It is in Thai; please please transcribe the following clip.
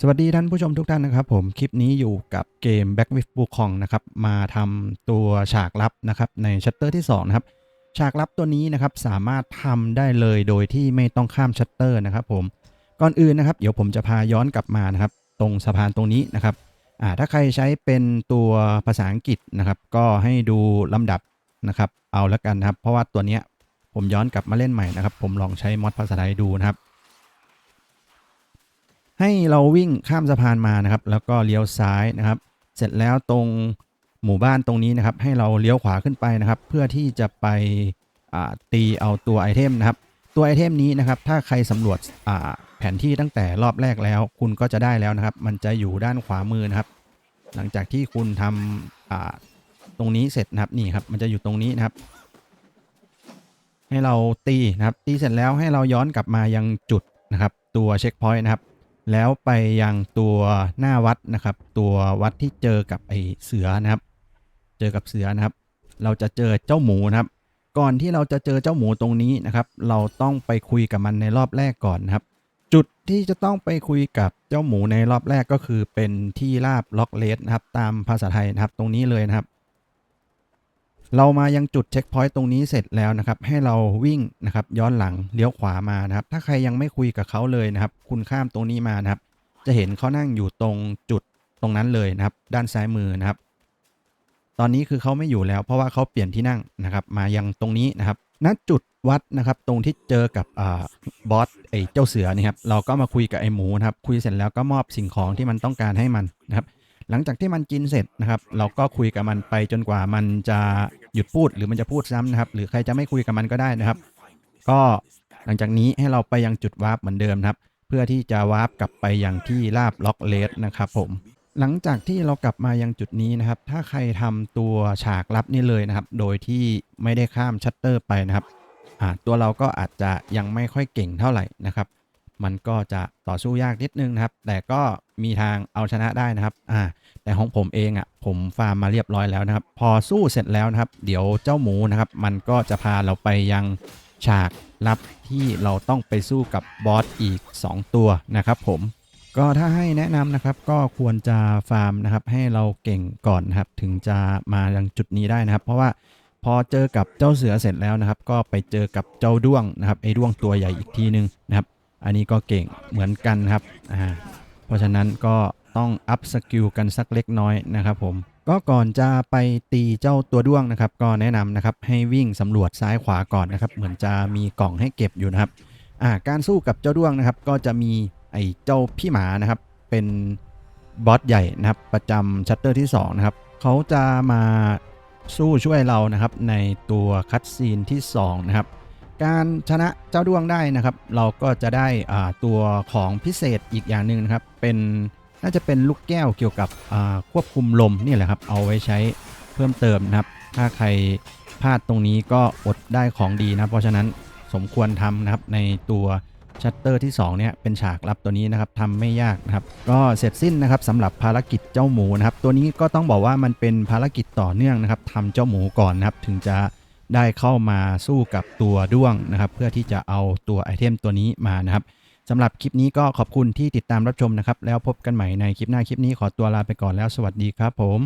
สวัสดีท่านผู้ชมทุกท่านนะครับผมคลิปนี้อยู่กับเกม Back with Wukong นะครับมาทำตัวฉากลับนะครับในชัตเตอร์ที่2นะครับฉากลับตัวนี้นะครับสามารถทำได้เลยโดยที่ไม่ต้องข้ามชัตเตอร์นะครับผมก่อนอื่นนะครับเดี๋ยวผมจะพาย้อนกลับมานะครับตรงสะพานตรงนี้นะครับอ่าถ้าใครใช้เป็นตัวภาษาอังกฤษนะครับก็ให้ดูลำดับนะครับเอาละกันนะครับเพราะว่าตัวเนี้ยผมย้อนกลับมาเล่นใหม่นะครับผมลองใช้มอดภาษาไทยดูนะครับ ให้เราวิ่งข้ามสะพานมานะครับ แล้วก็เลี้ยวซ้ายนะครับ เสร็จแล้วตรงหมู่บ้านตรงนี้นะครับ ให้เราเลี้ยวขวาขึ้นไปนะครับ เพื่อที่จะไปตีเอาตัวไอเทมนะครับ ตัวไอเทมนี้นะครับ ถ้าใครสำรวจแผนที่ตั้งแต่รอบแรกแล้ว คุณก็จะได้แล้วนะครับ มันจะอยู่ด้านขวามือนะครับ หลังจากที่คุณทำตรงนี้เสร็จนะครับนี่ครับ มันจะอยู่ตรงนี้นะครับ ให้เราตีนะครับ ตีเสร็จแล้วให้เราย้อนกลับมายังจุดนะครับ ตัวเช็คพอยต์นะครับ แล้วไปยังตัวหน้าวัดนะครับ ตัววัดที่เจอกับไอเสือนะครับ เจอกับเสือนะครับ เราจะเจอเจ้าหมูนะครับ ก่อนที่เราจะเจอเจ้าหมูตรงนี้นะครับ เราต้องไปคุยกับมันในรอบแรกก่อนนะครับ จุดที่จะต้องไปคุยกับเจ้าหมูในรอบแรกก็คือเป็นที่ราบล็อกเลสนะครับ ตามภาษาไทยนะครับ ตรงนี้เลยนะครับ เรามายังจุดเช็คพอยต์ตรงนี้เสร็จแล้วนะครับให้เราวิ่งนะครับย้อนหลังเลี้ยวขวามานะครับถ้าใครยังไม่คุยกับเขาเลยนะครับ คุณข้ามตรงนี้มานะครับ จะเห็นเขานั่งอยู่ตรงจุดตรงนั้นเลยนะครับ ด้านซ้ายมือนะครับ ตอนนี้คือเขาไม่อยู่แล้ว เพราะว่าเขาเปลี่ยนที่นั่งนะครับ มายังตรงนี้นะครับณจุดวัดนะครับตรงที่เจอกับอบอสไอ้เจ้าเสือนี่ครับเราก็มาคุยกับไอ้หมูนะครับคุยเสร็จแล้วก็มอบสิ่งของที่มันต้องการให้มันนะครับ หลังจากที่มันกินเสร็จนะครับ เราก็คุยกับมันไปจนกว่ามันจะหยุดพูดหรือมันจะพูดซ้ำนะครับ หรือใครจะไม่คุยกับมันก็ได้นะครับ ก็หลังจากนี้ให้เราไปยังจุดวาร์ปเหมือนเดิมครับ เพื่อที่จะวาร์ปกลับไปยังที่ลาบล็อกเลสนะครับผมหลังจากที่เรากลับมายังจุดนี้นะครับ ถ้าใครทำตัวฉากลับนี่เลยนะครับ โดยที่ไม่ได้ข้ามชัตเตอร์ไปนะครับตัวเราก็อาจจะยังไม่ค่อยเก่งเท่าไหร่นะครับ มันก็จะต่อสู้ยากนิดนึงนะครับ แต่ก็มีทางเอาชนะได้นะครับอ่าแต่ของผมเองอะ่ะผมฟาร์มมาเรียบร้อยแล้วนะครับ พอสู้เสร็จแล้วนะครับ เดี๋ยวเจ้าหมูนะครับ มันก็จะพาเราไปยังฉากลับที่เราต้องไปสู้กับบอสอีก 2 ตัวนะครับผมก็ถ้าให้แนะนำนะครับก็ควรจะฟาร์มนะครับ ให้เราเก่งก่อนนะครับ ถึงจะมายังจุดนี้ได้นะครับ เพราะว่าพอเจอกับเจ้าเสือเสร็จแล้วนะครับ ก็ไปเจอกับเจ้าด้วงนะครับไอ้ด้วงตัวใหญ่อีกทีนึงนะครับ อันนี้ก็เก่งเหมือนกันครับอ่าเพราะฉะนั้นก็ต้องอัพสกิลกันสักเล็กน้อยนะครับผมก็ก่อนจะไปตีเจ้าตัวด้วงนะครับ ก็แนะนำนะครับให้วิ่งสำรวจซ้ายขวาก่อนนะครับ เหมือนจะมีกล่องให้เก็บอยู่นะครับอ่าการสู้กับเจ้าด้วงนะครับ ก็จะมีไอ้เจ้าพี่หมานะครับ เป็นบอสใหญ่นะครับ ประจำชัตเตอร์ที่2นะครับเขาจะมาสู้ช่วยเรานะครับในตัวคัตซีนที่2นะครับ การชนะเจ้าด้วงได้นะครับ เราก็จะได้ตัวของพิเศษอีกอย่างหนึ่งนะครับ เป็นน่าจะเป็นลูกแก้วเกี่ยวกับควบคุมลมนี่แหละครับ เอาไว้ใช้เพิ่มเติมนะครับ ถ้าใครพลาดตรงนี้ก็อดได้ของดีนะ เพราะฉะนั้นสมควรทำนะครับในตัวชัตเตอร์ที่2เนี่ยเป็นฉากลับตัวนี้นะครับทำไม่ยากนะครับ ก็เสร็จสิ้นนะครับสำหรับภารกิจเจ้าหมูนะครับ ตัวนี้ก็ต้องบอกว่ามันเป็นภารกิจต่อเนื่องนะครับทำเจ้าหมูก่อนนะครับ ถึงจะ ได้เข้ามาสู้กับตัวด้วงนะครับ เพื่อที่จะเอาตัวไอเทมตัวนี้มานะครับสำหรับคลิปนี้ก็ขอบคุณที่ติดตามรับชมนะครับ แล้วพบกันใหม่ในคลิปหน้าคลิปนี้ขอตัวลาไปก่อนแล้วสวัสดีครับผม